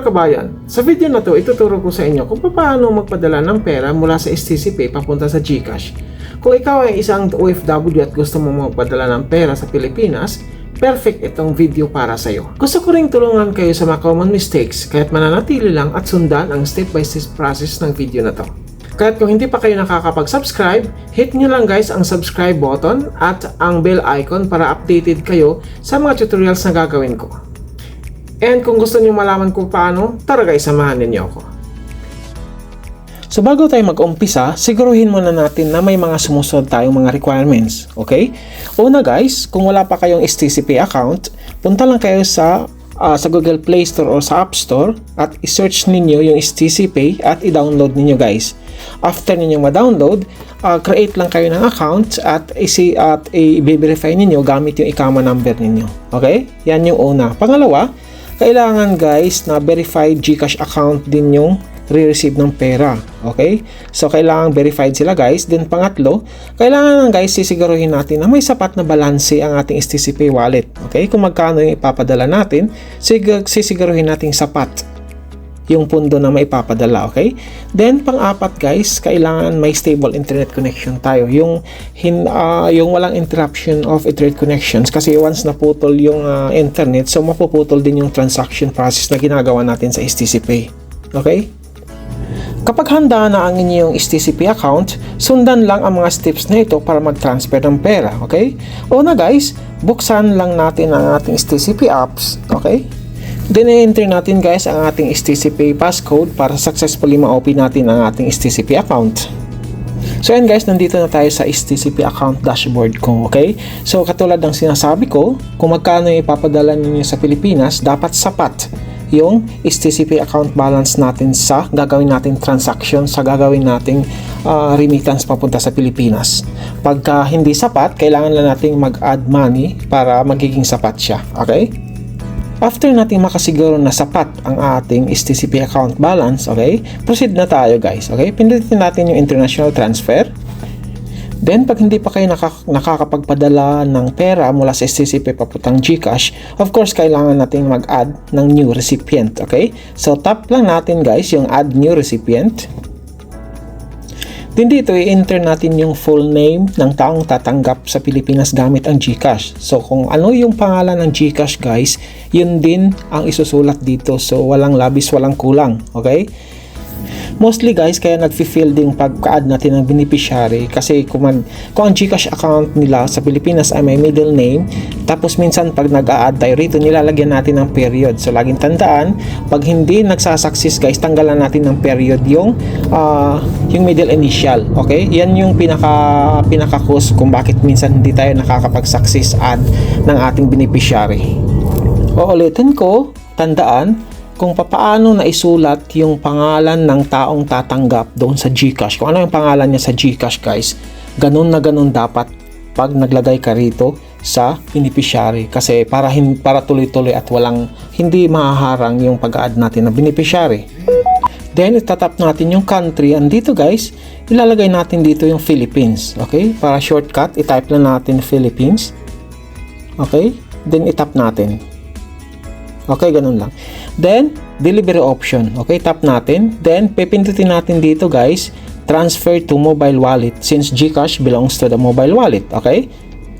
kabayan, sa video na to ituturo ko sa inyo kung paano magpadala ng pera mula sa STC Pay papunta sa GCash. Kung ikaw ay isang OFW at gusto mo magpadala ng pera sa Pilipinas, perfect itong video para sa iyo. Gusto ko ring tulungan kayo sa mga common mistakes kahit mananatili lang at sundan ang step-by-step process ng video na to. Kahit kung hindi pa kayo nakakapag-subscribe, hit nyo lang guys ang subscribe button at ang bell icon para updated kayo sa mga tutorials na gagawin ko. And kung gusto niyo malaman kung paano, tara guys, samahan ninyo ako. So bago tayo mag-umpisa, siguruhin muna natin na may mga sumusunod tayong mga requirements, okay? Una guys, kung wala pa kayong STCP account, punta lang kayo sa ah, sa Google Play Store or sa App Store at i-search ninyo yung STCP at i-download ninyo guys. After ninyo ma-download, ah, create lang kayo ng account at isi at i-verify ninyo gamit yung ikama number ninyo. Okay? Yan yung una. Pangalawa, kailangan guys na verified GCash account din yung re-receive ng pera. Okay? So, kailangan verified sila guys. Then, pangatlo, kailangan lang guys sisiguruhin natin na may sapat na balanse ang ating STCP wallet. Okay? Kung magkano yung ipapadala natin, sig- sisiguruhin natin sapat yung pundo na maipapadala, okay? Then pang-apat guys, kailangan may stable internet connection tayo. Yung hin ah, yung walang interruption of internet connections kasi once naputol yung ah, internet, so mapuputol din yung transaction process na ginagawa natin sa STC Pay. Okay? Kapag handa na ang inyong STCP account, sundan lang ang mga steps na ito para mag-transfer ng pera, okay? Una guys, buksan lang natin ang ating STCP apps, okay? Then i-enter natin guys ang ating STCP passcode para successfully ma-open natin ang ating STCP account. So yan guys, nandito na tayo sa STCP account dashboard ko, okay? So katulad ng sinasabi ko, kung magkano ipapadala ninyo sa Pilipinas, dapat sapat yung STCP account balance natin sa gagawin nating transaction sa gagawin nating ah, remittance papunta sa Pilipinas. Pagka hindi sapat, kailangan lang nating mag-add money para magiging sapat siya, okay? After nating makasiguro na sapat ang ating STCP account balance, okay, proceed na tayo guys, okay? Pindutin natin yung international transfer. Then, pag hindi pa kayo nakak- nakakapagpadala ng pera mula sa STCP papuntang GCash, of course, kailangan nating mag-add ng new recipient, okay? So, tap lang natin guys yung add new recipient. Then dito, i-enter natin yung full name ng taong tatanggap sa Pilipinas gamit ang GCash. So, kung ano yung pangalan ng GCash guys, yun din ang isusulat dito. So, walang labis, walang kulang. Okay? Mostly guys, kaya nagfi-fill din pagka-add natin ng beneficiary kasi kung, mag, kung ang GCash account nila sa Pilipinas ay may middle name, tapos minsan pag nag-a-add tayo rito, nilalagyan natin ng period. So, laging tandaan, pag hindi nagsasucceed guys, tanggalan natin ng period yung ah, yung middle initial. Okay? Yan yung pinaka pinaka-cause kung bakit minsan hindi tayo nakakapag-success add ng ating beneficiary. O ulitin ko, tandaan, kung papaano na isulat yung pangalan ng taong tatanggap doon sa GCash. Kung ano yung pangalan niya sa GCash guys, ganun na ganun dapat pag naglagay ka rito sa beneficiary kasi para hin- para tuloy-tuloy at walang hindi mahaharang yung pag-add natin ng beneficiary. Then, itatap natin yung country. Andito guys, ilalagay natin dito yung Philippines. Okay? Para shortcut, itype lang natin Philippines. Okay? Then, itap natin. Okay, ganun lang. Then, delivery option. Okay, tap natin. Then, pipindutin natin dito guys, transfer to mobile wallet since GCash belongs to the mobile wallet. Okay?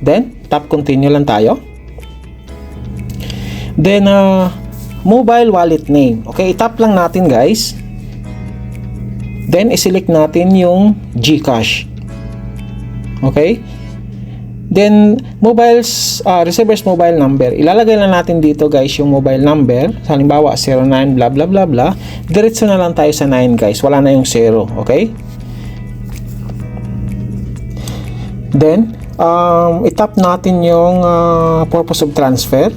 Then, tap continue lang tayo. Then, uh, mobile wallet name. Okay, tap lang natin guys. Then, iselect natin yung GCash. Okay? Then, mobile, uh, receiver's mobile number. Ilalagay lang natin dito guys yung mobile number. Halimbawa, 09 blah blah blah blah. Diretso na lang tayo sa 9 guys. Wala na yung 0. Okay? Then, um, itap natin yung uh, purpose of transfer.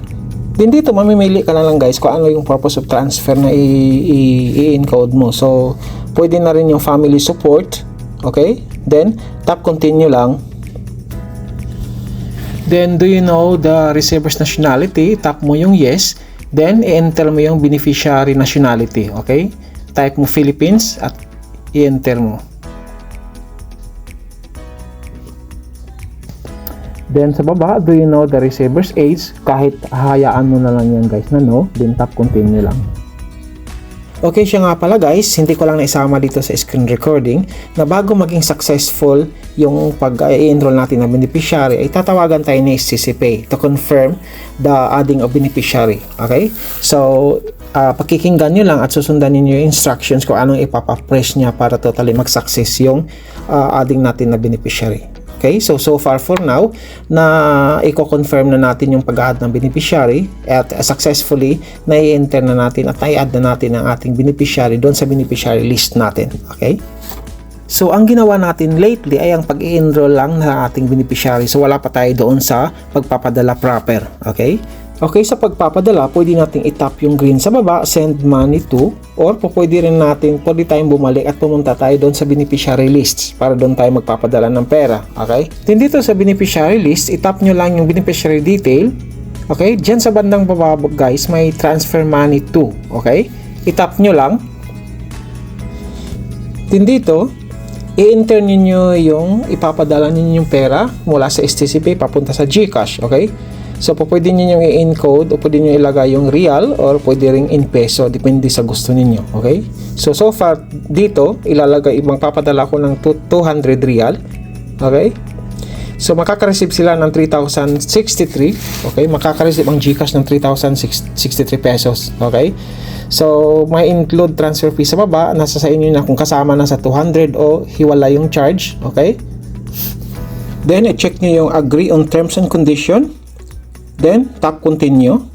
Then dito, mamimili ka na lang guys kung ano yung purpose of transfer na i-encode mo. So, pwede na rin yung family support. Okay? Then, tap continue lang. Then, do you know the receiver's nationality? Tap mo yung yes. Then, i-enter mo yung beneficiary nationality. Okay? Type mo Philippines at i-enter mo. Then, sa baba, do you know the receiver's age? Kahit hayaan mo na lang yan guys na no. Then, tap continue lang. Okay siya nga pala guys, hindi ko lang naisama dito sa screen recording na bago maging successful yung pag-enroll natin ng beneficiary ay tatawagan tayo ni SCCPay to confirm the adding of beneficiary. Okay? So, uh, pakikinggan nyo lang at susundan niyo yung instructions kung anong ipapapress niya para totally mag-success yung uh, adding natin na beneficiary. Okay, so so far for now na i-confirm na natin yung pag-add ng beneficiary at successfully na i-enter na natin at i-add na natin ang ating beneficiary doon sa beneficiary list natin. Okay? So ang ginawa natin lately ay ang pag-i-enroll lang ng ating beneficiary. So wala pa tayo doon sa pagpapadala proper. Okay? Okay, sa pagpapadala, pwede nating itap yung green sa baba, send money to, or po pwede rin natin, pwede tayong bumalik at pumunta tayo doon sa beneficiary lists para doon tayo magpapadala ng pera. Okay? Then dito sa beneficiary list, itap nyo lang yung beneficiary detail. Okay? Diyan sa bandang baba guys, may transfer money to. Okay? Itap nyo lang. Then dito, i-enter ninyo yung ipapadala ninyo yung pera mula sa STCP papunta sa GCash, okay? So, po pwede ninyo i-encode o pwede nyo ilagay yung real or pwede ring in peso, depende sa gusto ninyo, okay? So, so far, dito, ilalagay, ibang papadala ko ng 200 real, okay? So, makaka-receive sila ng 3,063, okay? Makaka-receive ang GCash ng 3,063 pesos, okay? So, may include transfer fee sa baba, nasa sa inyo na kung kasama na sa 200 o hiwala yung charge, okay? Then, i-check nyo yung agree on terms and condition. Then, tap continue.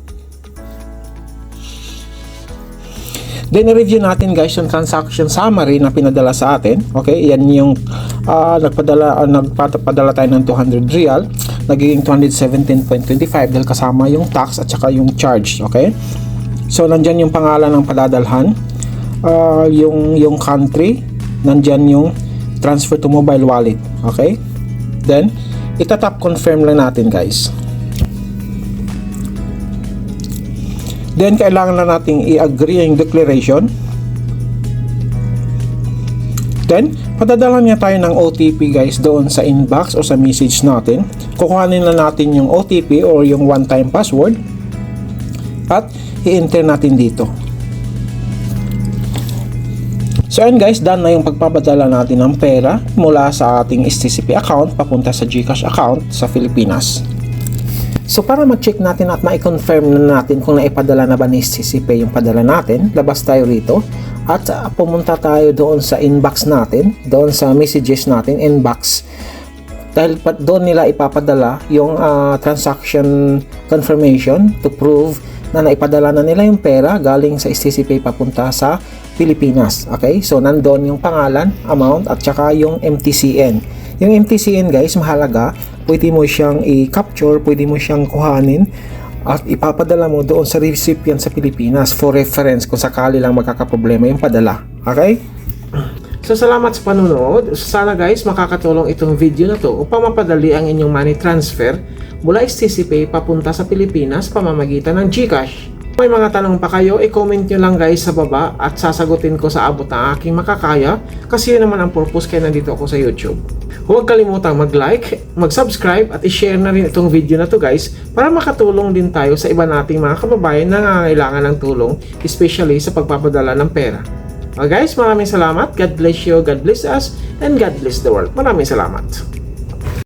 Then, i-review natin guys yung transaction summary na pinadala sa atin. Okay, yan yung uh, nagpadala, uh, nagpadala tayo ng 200 real. Nagiging 217.25 dahil kasama yung tax at saka yung charge. Okay, so nandyan yung pangalan ng padadalhan. Uh, yung, yung country. Nandyan yung transfer to mobile wallet. Okay, then, itatap confirm lang natin guys. Then, kailangan na nating i-agree yung declaration. Then, padadala niya tayo ng OTP guys doon sa inbox o sa message natin. Kukuhanin na natin yung OTP or yung one-time password at i-enter natin dito. So yun guys, done na yung pagpapadala natin ng pera mula sa ating STCP account papunta sa GCash account sa Pilipinas. So para ma-check natin at ma-confirm na natin kung naipadala na ba ni CCP yung padala natin, labas tayo rito at uh, pumunta tayo doon sa inbox natin, doon sa messages natin, inbox. Dahil doon nila ipapadala yung uh, transaction confirmation to prove na naipadala na nila yung pera galing sa STCP papunta sa Pilipinas. Okay? So nandoon yung pangalan, amount at saka yung MTCN. Yung MTCN guys, mahalaga pwede mo siyang i-capture, pwede mo siyang kuhanin at ipapadala mo doon sa recipient sa Pilipinas for reference kung sakali lang magkakaproblema yung padala. Okay? So salamat sa panonood. Sana guys makakatulong itong video na to upang mapadali ang inyong money transfer mula STCPay papunta sa Pilipinas pamamagitan ng GCash. May mga tanong pa kayo, i-comment nyo lang guys sa baba at sasagutin ko sa abot ng aking makakaya kasi yun naman ang purpose kaya nandito ako sa YouTube. Huwag kalimutang mag-like, mag-subscribe at i-share na rin itong video na to guys para makatulong din tayo sa iba nating mga kababayan na nangangailangan ng tulong especially sa pagpapadala ng pera. Well guys, maraming salamat. God bless you, God bless us, and God bless the world. Maraming salamat.